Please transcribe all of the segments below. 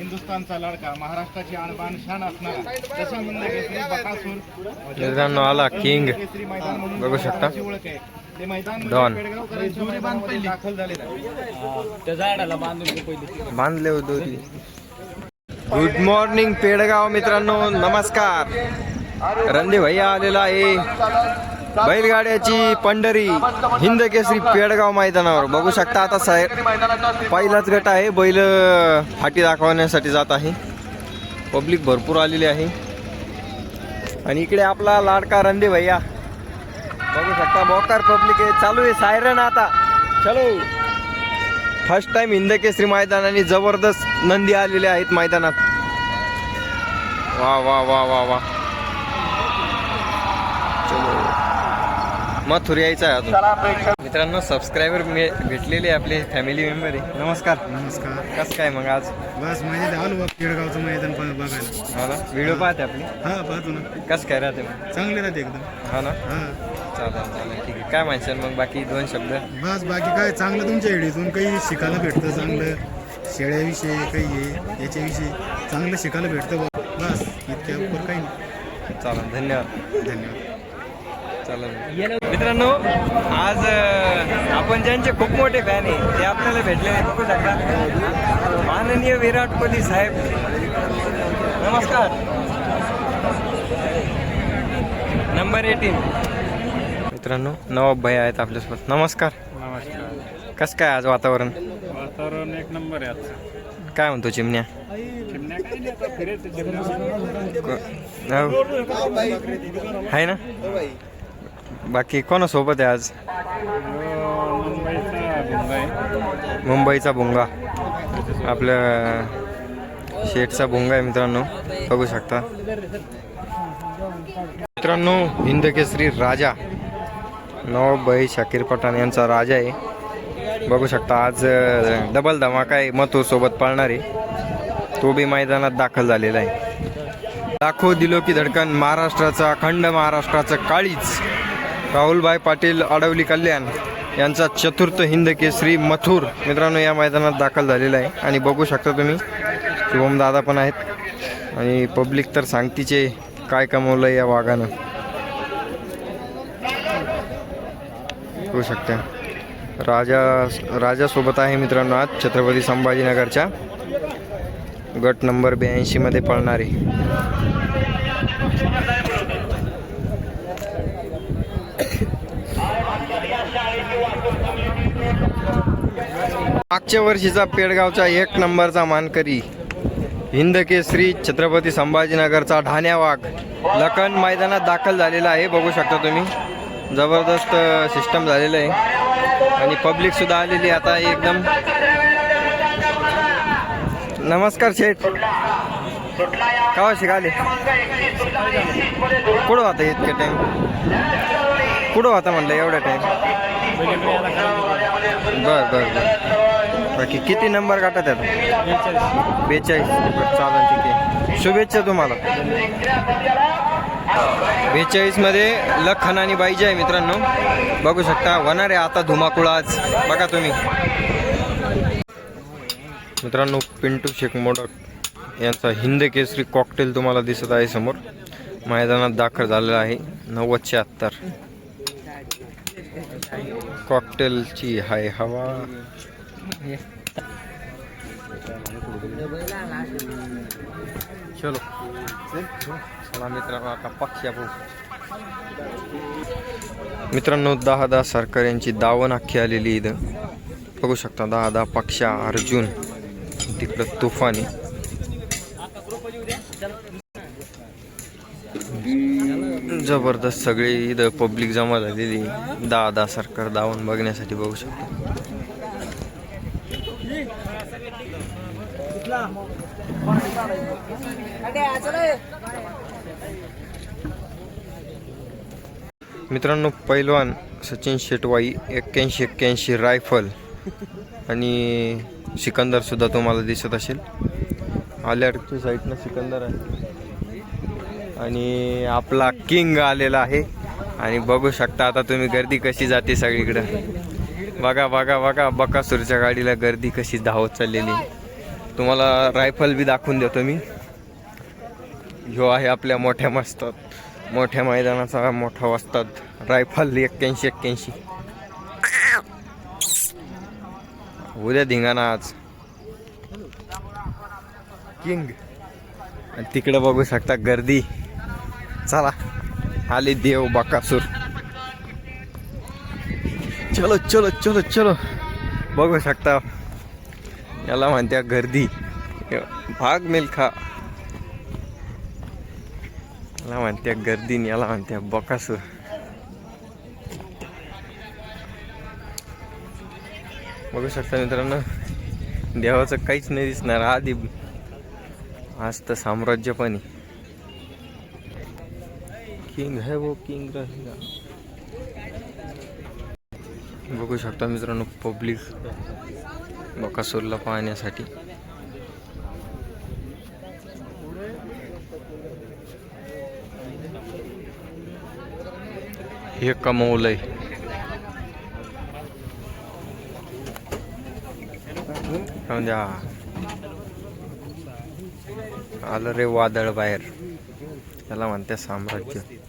हिंदुस्थानचा लाडका महाराष्ट्राची आणबाण शान असणारा. जसा हिंद केसरी बकासूर मित्रांनो आला किंग केसरी मैदान म्हणून बघू शकता. ओळख आहे. ते मैदान मैदानामध्ये दाखल झालेलं त्या झाडाला बांधून बांधले होते गुड मॉर्निंग पेडगाव मित्रांनो. नमस्कार. रंदे भैया आलेला आहे. बैलगाड्याची पंढरी हिंद केसरी पेडगाव मैदानावर. बघू शकता आता साहेब पहिलाच गट आहे. बैल फाटी दाखवण्यासाठी जात आहे. पब्लिक भरपूर आलेली आहे. आणि इकडे आपला लाडका रंदे भैया. बघू शकता मोकार पब्लिक आहे. चालू आहे सायरन आता. चलो. फर्स्ट टाइम हिंद केसरी मैदान आणि जबरदस्त नंदी आलेल्या आहेत मैदानात. वा वा वा वा वा चलो मथुर यायचं आहे अजून. मित्रांनो सबस्क्रायबर भेटलेले आपले फॅमिली मेंबर आहे नमस्कार. नमस्कार. कसं काय मग आज? बस म्हणजे आलो बघ पेडगावचं मैदान प- बघायला. हा ना? व्हिडिओ पाहते आपली. हा पाहतो ना. कसं काय राहते मग? चांगले राहते एकदम. हा ना? हा. चालेल चालेल ठीक आहे. काय म्हणशाल मग बाकी दोन शब्द? बस बाकी काय चांगलं तुमच्या एडीतून काही शिकायला भेटतं चांगलं? शेळ्याविषयी काही आहे याच्याविषयी चांगलं शिकायला भेटतं. बस इतक्या उपर काही नाही. चालेल धन्यवाद. धन्यवाद. चालेल मित्रांनो आज आपण ज्यांचे खूप मोठे फॅन आहे ते आपल्याला भेटले आहे. बघू शकता. माननीय विराट कोहली साहेब. नमस्कार. नंबर एटीन मित्रांनो नवाब भाई आहेत आपल्यासोबत. नमस्कार. नमस्कार. कसं काय आज वातावरण? वातावरण एक नंबर आहे काय म्हणतो चिमण्या? चिमण्या हो. आहे ना? बाकी कोणासोबत आहे आज? मुंबईचा भुंगा. आपल्या शेठचा भुंगा आहे मित्रांनो. बघू शकता. मित्रांनो हिंदकेसरी राजा. नवाबाई शाकीर पठाण यांचा राजा आहे. बघू शकता आज डबल धमाका आहे. मथुर सोबत पाळणार. तो बी मैदानात दाखल झालेला आहे. लाखो दिलो की धडकन महाराष्ट्राचा अखंड महाराष्ट्राचं काळीच राहुलभाई पाटील आडवली कल्याण यांचा चतुर्थ हिंद केसरी मथुर मित्रांनो या मैदानात दाखल झालेला आहे. आणि बघू शकता तुम्ही शुभम दादा पण आहेत. आणि पब्लिक तर सांगतीचे काय कमवलं या वाघानं. बघू शकता. राजा राजासोबत आहे मित्रांनो आज छत्रपती संभाजीनगरच्या. गट नंबर ब्याऐंशीमध्ये पळणारे. मागच्या वर्षीचा पेडगावचा एक नंबरचा मानकरी हिंदकेसरी छत्रपती संभाजीनगरचा ढाण्या वाघ लखन मैदानात दाखल झालेला आहे. बघू शकता तुम्ही. जबरदस्त सिस्टम झालेलं आहे. आणि पब्लिक सुद्धा आलेली आता एकदम. नमस्कार शेठ. का शिकाले कुठं होता इतके टाइम कुठं होता म्हणलं एवढा टाइम बर बर बर. बाकी किती नंबर काटा त्यात बेचाळीस. बरं, चालेल ठीक आहे. शुभेच्छा तुम्हाला. बेचाळीसमध्ये लखन आणि बाईजी आहे मित्रांनो. बघू शकता होणार आहे आता धुमाकुळा आज. बघा तुम्ही. मित्रांनो पिंटू शेख मोडक यांचा हिंद केसरी कॉकटेल तुम्हाला दिसत आहे समोर. मैदानात दाखल झालेला आहे. नव्वद शहात्तर. कॉकटेलची हाय हवा. चलो। चला मित्रांनो आता पक्षी आपण मित्रांनो दहा दहा सरकार यांची दावण अख्खी आलेली इथं. बघू शकता दहा दहा पक्षा अर्जुन तिकडं तुफानी. जबरदस्त सगळी इथं पब्लिक जमा झालेली. दहा दहा सरकार दावण बघण्यासाठी बघू शकता. मित्रांनो पैलवान सचिन शेटवाई एक्क्याऐंशी एक्क्याऐंशी रायफल आणि सिकंदर सुद्धा तुम्हाला दिसत असेल. आल्याच्या साईडनं सिकंदर आहे. आणि आपला किंग आलेला आहे. आणि बघू शकता आता तुम्ही गर्दी कशी जाते सगळीकडं. बघा बघा बघा बकासूरच्या गाडीला गर्दी कशी धावत चाललेली. तुम्हाला रायफल बी दाखवून देतो मी. ह्यो आहे आपल्या मोठ्या मस्तात मोठ्या मैदानाचा मोठा वस्तात रायफल एक्क्याऐंशी एक्क्याऐंशी. उद्या धिंगाणा आज. किंग. आणि तिकडं बघू शकता गर्दी. चला. आले देव बकासूर. चलो चलो चलो चलो. बघू शकता याला म्हणत्या गर्दी. भाग मिल्खा. याला म्हणत्या गर्दीन याला म्हणत्या बकासूर. बघू शकता मित्रांनो देवाचं काहीच नाही दिसणार. आधी आज तर साम्राज्य पण आहे. किंग है वो किंग रहेगा. बघू शकता मित्रांनो पब्लिक बकासूरला पाहण्यासाठी. हे कमवलंय. आलं रे वादळ बाहेर. त्याला म्हणते साम्राज्य.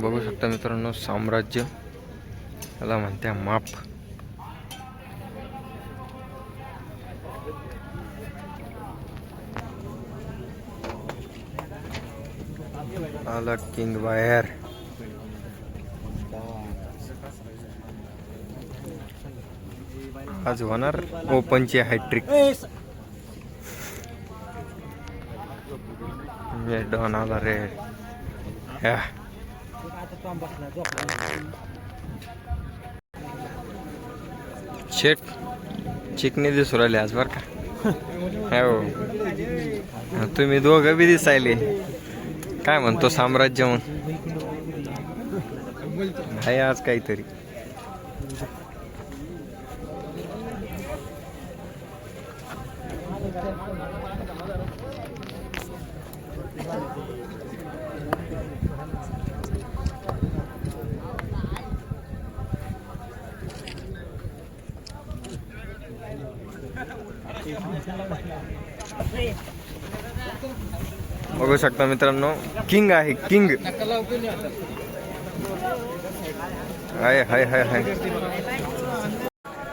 बघू शकता मित्रांनो साम्राज्य. याला म्हणत्या माप. आला किंग बाहेर. आज होणार ओपनची हॅट्रिक डॉन आला रे. या शेट चिकनी दिसू राहिले आज बर का? हो. तुम्ही दोघं बी दिसायले. काय म्हणतो साम्राज्य मग आहे आज काहीतरी. बघू शकता मित्रांनो किंग आहे किंग. हाय हाय हाय हाय.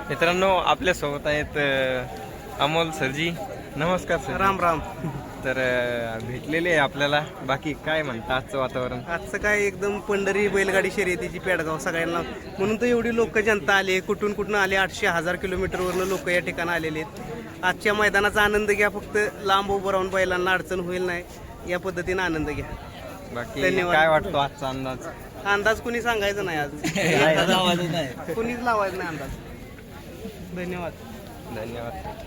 मित्रांनो आपल्यासोबत आहेत अमोल सरजी. नमस्कार सर राम राम. तर भेटलेले आहे आपल्याला. बाकी काय म्हणतं आजचं वातावरण? आजचं काय एकदम पंढरी बैलगाडी शर्यतीची पेडगाव सगळ्यांना. म्हणून तर एवढी लोक जनता आली कुठून कुठून आले? आठशे हजार किलोमीटरवरनं लोक या ठिकाणी आलेले आहेत. आजच्या मैदानाचा आनंद घ्या फक्त. लांब उभं राहून बैलांना अडचण होईल नाही. या पद्धतीने आनंद घ्या. बाकी धन्यवाद. काय वाटतो आजचा अंदाज? अंदाज कुणी सांगायचा नाही आज. कुणीच लावायचं नाही अंदाज. धन्यवाद. धन्यवाद.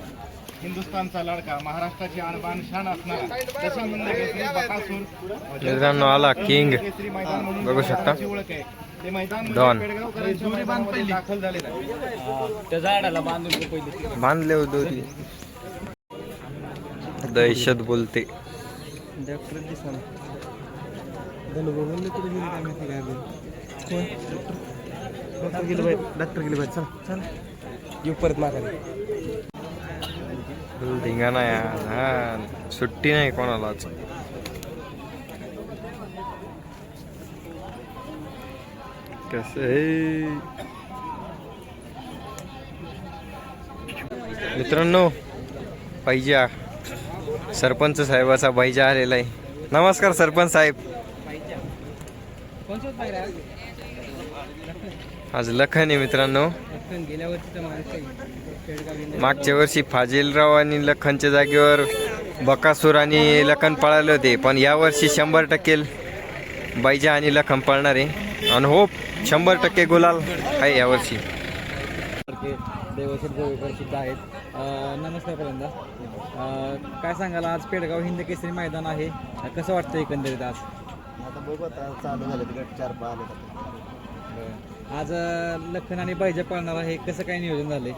हिंदुस्थानचा लडका महाराष्ट्राची आणबान शान असणारा दशम हिंद केसरी बकासूर. मित्रांनो आला किंग. केसरी मैदान म्हणून बघू शकता. त्याची ओळख आहे. ते मैदान डॉन. पेडगावकरांच्या मैदानामध्ये दाखल झालेलं आहे. बांधले होते दहशत बोलते. डॉक्टर गेले चल. चल. येऊ परत फुल धिंगाणा यार हा सुट्टी नाही कोणालाच. कस मित्रांनो पाहिजा सरपंच साहेबाचा पाहिजा आलेला आहे. नमस्कार सरपंच साहेब. आज लखन आहे मित्रांनो. मागच्या वर्षी फाजिलराव आणि लखनच्या जागेवर बकासूर आणि लखन पळाले होते पण यावर्षी शंभर टक्के बैजा आणि लखन पळणार आहे. आणि होप शंभर टक्के गुलाल आहे यावर्षी सुद्धा आहेत. नमस्कार पहिल्यांदा. काय सांगाल आज पेडगाव हिंद केसरी मैदान आहे. कसं वाटतं एकंदरीत आज? आता बघू आता चालू झाले तिकडे चार पाच आले आज लखन आणि बैजा पळणार आहे. कसं काय नियोजन झालंय?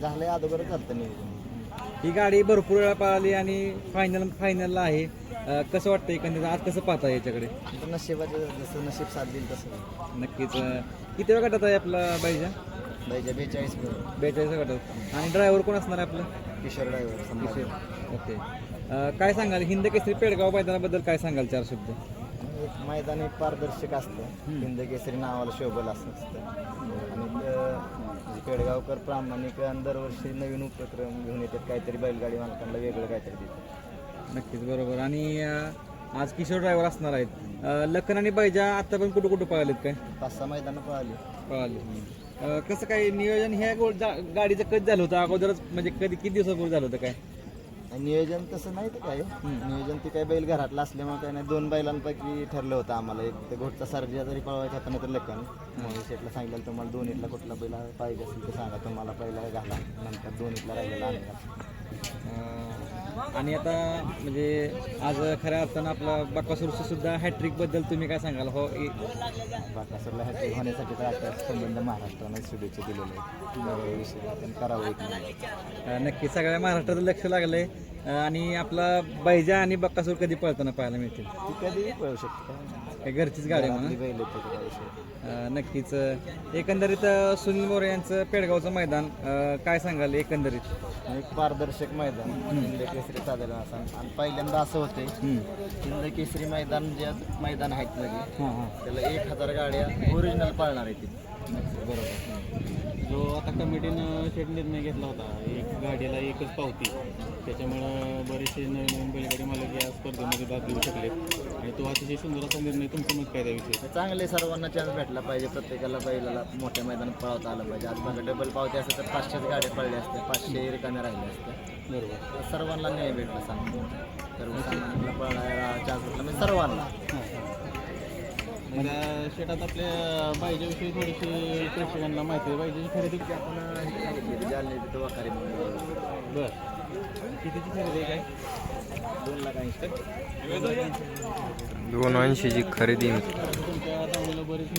झालंय अगोदर चालतं नियोजन. ही गाडी भरपूर वेळा पळाली आणि फायनल फायनलला आहे. अ, कसं वाटतं एकंदरीत? आज कसं पाहता याच्याकडे? नशिबाचं जसं नशीब साथ देईल तसं. नक्कीच. अ, किती वेळ गटात आहे आपला बाईजा बाईच्या बेचाळीस बेचाळीस गटात. आणि ड्रायव्हर कोण असणार आहे आपलं? Kishore driver okay. अ, काय सांगाल? हिंद केसरी पेडगाव मैदानाबद्दल काय सांगाल? चार शब्द. मैदान एक पारदर्शक असतं. हिंद केसरी नावाला शोभल असं असतं आणि त- पेडगावकर प्रामाणिक आणि दरवर्षी नवीन उपक्रम घेऊन येतात काहीतरी बैलगाडी मालकांना वेगळं काहीतरी देतात. नक्कीच बरोबर. आणि अ, आज किशोर ड्रायव्हर असणार आहेत. अ, लखन आणि बैजा आता पण कुठं कुठं पळालेत काय? पाच सहा मैदानं पळाली. पळाले. अ, कसं काय नियोजन ह्या गो- जा- गाडीचं कधी झालं होतं? अगोदरच म्हणजे कधी किती दिवसापूर्वी झालं होतं काय? आणि नियोजन तसं नाही तर काय. नियोजन ते काय बैल घरातलं असल्यामुळे काय नाही. दोन बैलांपैकी ठरलं होतं आम्हाला. एक ते घोटचा सर्जा जरी पळवायचा आपण तर लक्कन मग शेटला सांगितलं तुम्हाला दोन्हीतला कुठला बैल पाहिजे असेल तर सांगा. तुम्हाला पहिला घाला. नंतर दोन्हीतला राहिलेला आम्ही घालू. अ, आणि आता म्हणजे आज खऱ्या अर्थानं आपला बाकासूरचं सुद्धा हॅट्रिकबद्दल तुम्ही काय सांगाल? हो बाकासरला हॅट्रिक होण्यासाठी तर आता संबंध महाराष्ट्राने शुभेच्छा दिलेल्या आहेत. विषय आपण करावं एक नक्की. सगळ्या महाराष्ट्राचं लक्ष लागलंय. अ, आणि आपला बैजा आणि बक्कासूर कधी पळताना पाहायला मिळतील? ती कधीही पळू शकते. काय काय घरचीच गाडी आहे म्हणा. घरातली बैल आहेत त्याचा काय विषय अ, नक्कीच. एकंदरीत अ, सुनील मोरे यांचं पेडगावचं मैदान अ, काय सांगाल एकंदरीत? एक पारदर्शक मैदान. हिंद केसरी साधारण असं. आणि पहिल्यांदा असं होते हिंद केसरी मैदान जे मैदान आहेत लगे हां हां. त्याला एक हजार गाड्या ओरिजिनल पाळणार आहेत तिथे. जो आता कमिटीनं शेट निर्णय घेतला होता एक गाडीला एकच पावती. त्याच्यामुळं बरेचसे नवीन नवीन बैलगाडी मालक या स्पर्धेमध्ये भाग घेऊ शकले. आणि तो अतिशय सुंदर असा निर्णय तुमचं मत काय त्याविषयी? चांगले सर्वांना चान्स भेटला पाहिजे. प्रत्येकाला बैलाला मोठ्या मैदानात पळवता आलं पाहिजे. आज बघा डबल पावती असते तर पाचशेच गाड्या पडल्या असत्या पाचशे रिकाम्या राहिल्या असत्या. बरोबर. सर्वांना न्याय भेटला भेटला. म्हणजे सर्वांना. शेतात आपल्या बायजेविषयी थोडीशी प्रेक्षकांना माहिती आहे बायजेची खरेदी आपण सांगितली जालने तिथं वाकारी म्हणून बरं. कितीची खरेदी आहे? काय दोन लाख ऐंशी. दोन ऐंशीची खरेदी तुमच्या बरेच